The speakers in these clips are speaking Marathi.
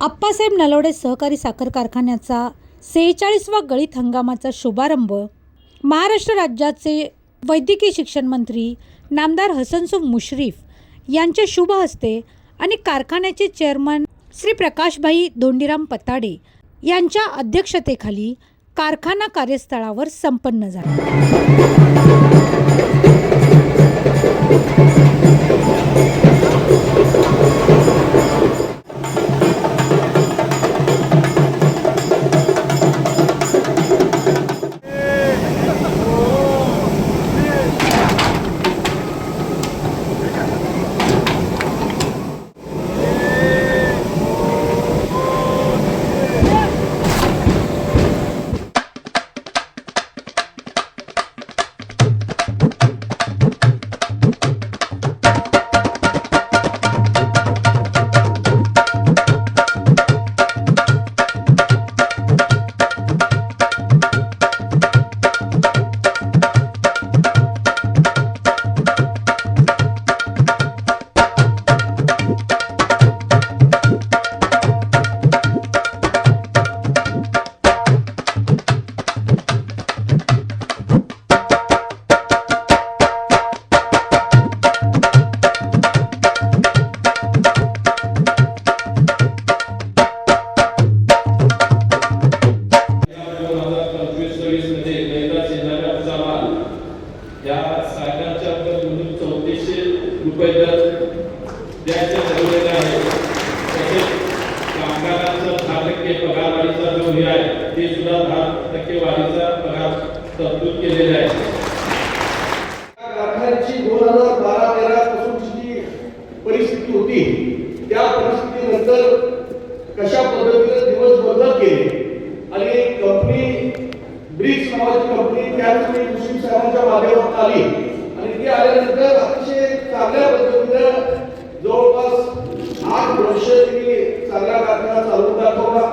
आप्पासाहेब नलवडे सहकारी साखर कारखान्याचा सेहेचाळीसवा गळीत हंगामाचा शुभारंभ महाराष्ट्र राज्याचे वैद्यकीय शिक्षण मंत्री नामदार हसनसुख मुश्रीफ यांच्या शुभ हस्ते आणि कारखान्याचे चेअरमन श्री प्रकाशभाई धोंडीराम पताडे यांच्या अध्यक्षतेखाली कारखाना कार्यस्थळावर संपन्न झाला. रुपये दर द्यायचं ठरवलेलं आहे तसेच कामगारांचा दहा टक्के पगार वाढीचा जो हे आहे ते सुद्धा दहा टक्के वाढीचा पगार तरतूद केलेला आहे. कारखान्याची दोन हजार बारा तेरा पासूनची परिस्थिती होती त्या परिस्थितीनंतर कशा पद्धतीने दिवस बदल केले? आणि कंपनी ब्रिक्स नावाची कंपनी त्याच वेळी साहेबांच्या माध्यमातून आली. आणि ती आल्यानंतर अतिशय चांगल्या पद्धतीनं जवळपास आठ वर्ष तिने चांगला कारखाना चालवून दाखवला.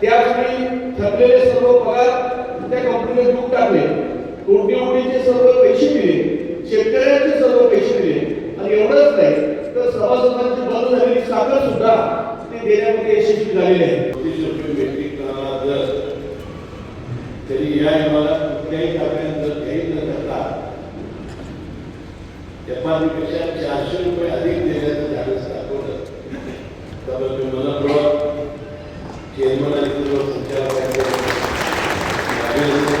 त्यावेळी ठरलेले सर्व पगार त्या कंपनीने देऊन टाकले. कोटीचे सर्व पैसे दिले शेतकऱ्यांचे सर्व पैसे दिले. आणि एवढंच नाही तर सभासदांची बंद झालेली साखर सुद्धा ते देण्यामध्ये यशस्वी झालेले आहे तरी या इमारत कुठल्याही कारखान्यात जपानपेक्षा चारशे रुपये अधिक देण्याचं धाडस दाखवलं. त्यामुळे मी मनपूर्वक चेअरमन आणि सर्व संचालकांचे अभिनंदन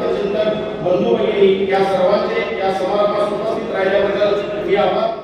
बंधू भगिनी या सर्वांचे या समारंभात उपस्थित राहिल्याबद्दल मी आभार